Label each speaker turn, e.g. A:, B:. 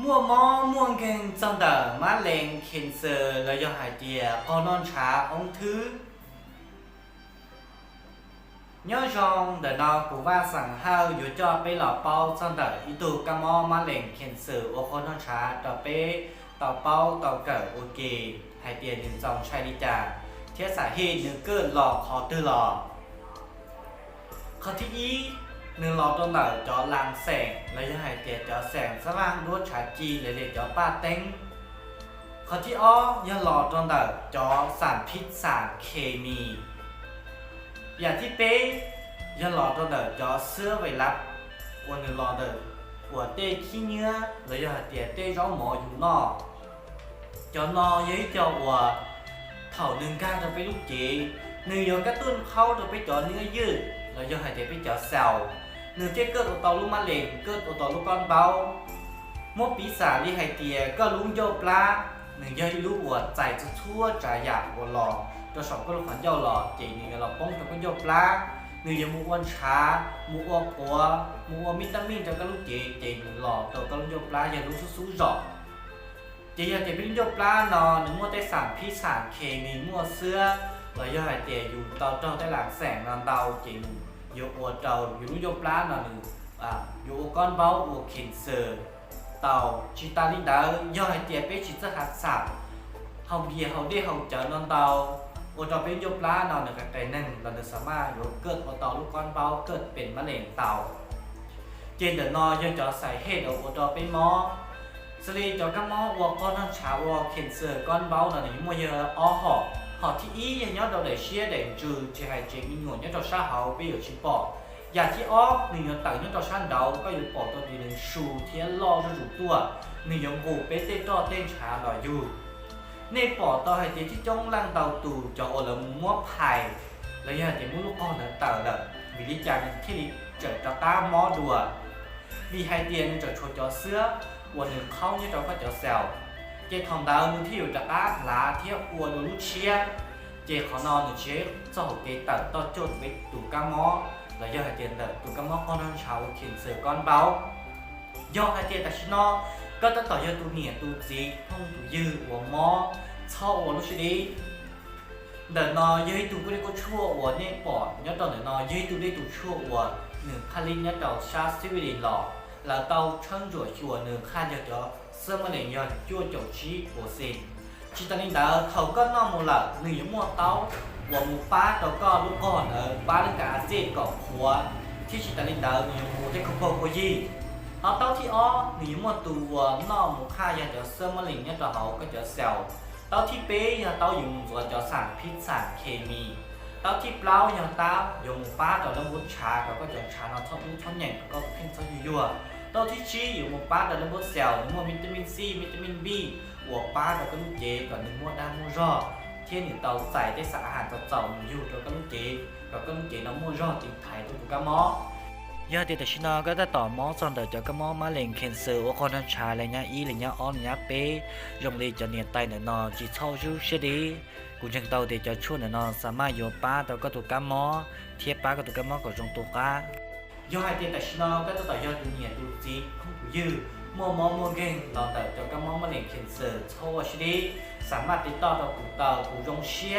A: มั่วมอม่วงเก่งจังแต่มาเลงเคนเซอร์และวยอหายเดียก็นอนช้าองทื้อย่อจองเดนอกูว่าสั่งห้าอยู่จอดไปหล่อเป้าจังแต่อีตูกะมอมาเลงเคนเซอร์โอคอนอนช้าต่อไปต่อเป้าต่อเกิดโอเกหายเดียหนึ่งจองชายดีจาเทียสาเหตุหนึ่งเกิดหลอกคอตือหลอกข้อที่อี เหนือจอลางแสงแล้วยังหายเตียจอแสงสว่างด้วยชาจีเลยเลยจอป้าเต็งข้อที่อ้อยังหลอดตัวเหนือจอสารพิษสารเคมี อย่างที่เป๊ะยังหลอดตัวเหนือจอเสื้อไว้รับวันหนึ่งหลอดเดอหัวเต้ขี้เนื้อแล้วยังหายเตียเต้ร้องหมออยู่นอกจอนอย้ยจอหัวเถ่าหนึ่งก้าจะไปลูกเจหนึ่งยกระตุ้นเข้าจะไปจอเนื้อยืดแล้วยังหายใจไปจาะแซว หนึ่งเจ๊เกิดอตอลูกมะเร็งเกิดอตอลูกก้อนเบามดปีศาจที่ไฮเตียก็ลุงโยปลาหนึ่งย่อยลูกหัวใจจะทั่วใจอยากวัวหลอตัวสองก็ลูกขันเย่าหลอเจนี่เราป้องจะก็โยปลาหนึ่งยังมูอ้วนช้ามูอ้วนปัวมูอ้วนวิตามินจะก็ลูกเจเจหนึ่งหลอตัวก็ลูกโยปลาอย่าลูกสู้ๆหรอกเจอยากจะเป็นโยปลานอนหนึ่งมัวได้สารพิษสารเคมีมัวเสื้อแล้วย่อยเตียอยู่ตอนเจ้าได้หลังแสงนอนเตาจริงอยู่อัวเจีย รู้ยกปลาหน่อยหนึ่งอ่าอยู่ก้อนเบาอัวเข็นเซอเตาชิตาลิดาย่อยเตียเป็นชิตหักสับเฮาเบียเฮาได้เฮาเจอนอนเตาอัวเจ้าเป็นยกปลาหนอนหนึ่งกับไก่นั่งเราจะสามารถอยู่เกิดอัวเตาลูกก้อนเบาเกิดเป็นมะเร็งเตาเจนเดนอยังจะใส่เฮ็ดอาอัวเจ้าเป็นหม้อสลีจ้าก็หม้ออัวก้อนน้ำชาอัวเข็นเซอก้อนเบาหน่อหนึ่งมัวเยอะอ้อหอ họ thì ý nhà nhớ đầu để chia để trừ chỉ hay chỉ mình ngồi nhớ đầu xa hậu bây giờ chỉ bỏ nhà thì ó mình nhớ tặng nhớ đầu xa đầu có yêu bỏ tôi đi đến sù thiên lo cho rủ tua mình nhớ ngủ bé tê cho tên trả là dù nên bỏ tôi hay chỉ trong lăng đầu tù cho ô là mua phải là nhà thì muốn lúc con là tờ là vì đi chàng khi đi chở cho ta mó đùa vì hai tiền chở cho cho sữa วันหนึ่งเข้า เนี่ยเราก็จของดาวนึงที่อยู่จากอาลาเที่ยวอัวลูเชียเจของนอนหนึ่งเชฟเจ้าเกตัดต่อจดวิตูกามอแล้วย่อให้เจนเดตูกามอก้อนนั้นเช้าเขียนเสือก้อนเบาย่อให้เจตัดชินอก็จะต่อยอดตูเหนียตูจีห้อ 拿到创作所能看得到什么人员做九七博士。其他领导เขาก็นอมาละหนึ่งมั่วเต้าหัวหมูป้าเขาก็ลูกก่อนเออป้าลูกกาเจ็ดกอบหัวที่ชิตาลินดาวหนึ่งหมูที่เขาพกยี่เอาเต้าที่อ้อหนึ่งมั่วตัวนอกหมูค่ายังจะเสื้อมะเร็งเนี่ยจะเขาก็จะเซลเต้าที่เป้ยยังเต้าอยู่มือขวจะสั่งพิษสั่งเคมีเต้าที่เปล่ายังเต้าอยู่หมูป้าแต่ละมุนชาเขาก็จะชาเราทอดมุดทอดใหญ่ก็เพ่งทอดยั่ว vậy 到ที่ชี้อยู่หมวกป้าแต่ละมดเซลล์หมวกวิตามินซีวิตามินบีหัวป้าแต่ก็ลูกเจก่อนหนึ่งมดด้านมวดรอเที่ยนหนึ่เตาใส่ได้สารอาหารต่อเจ้าอยู่ตัวก็ลูกเจก็ก็ลูกเจน้ำมวดรอติดไทยตัวกะมอยาเดต่ชินาก็จะต่อมอซอนเดอจะกะมอมาเล็งเคนเซอร์ว่าคนนั้นชาอะไรเงี้ยอีอะไรเงี้ยออนเงี้ยเป้ยงเลยจะเนียนไตเนนอจีเช่าชูเชดีกูจังเตาเดียจะช่วยเนนอสามารถโยป้าแต่ก็ตัวกะมอเทียบป้าก็ตัวกะมอก็จงตัวก้า do hai tiền tại nó các tôi do tự nhiên tu chí không có dư mua món mua game nó tại cho các món mà liền kiện sự cho shi đi สามารถติดต่อกับกูเตากูจงเชีย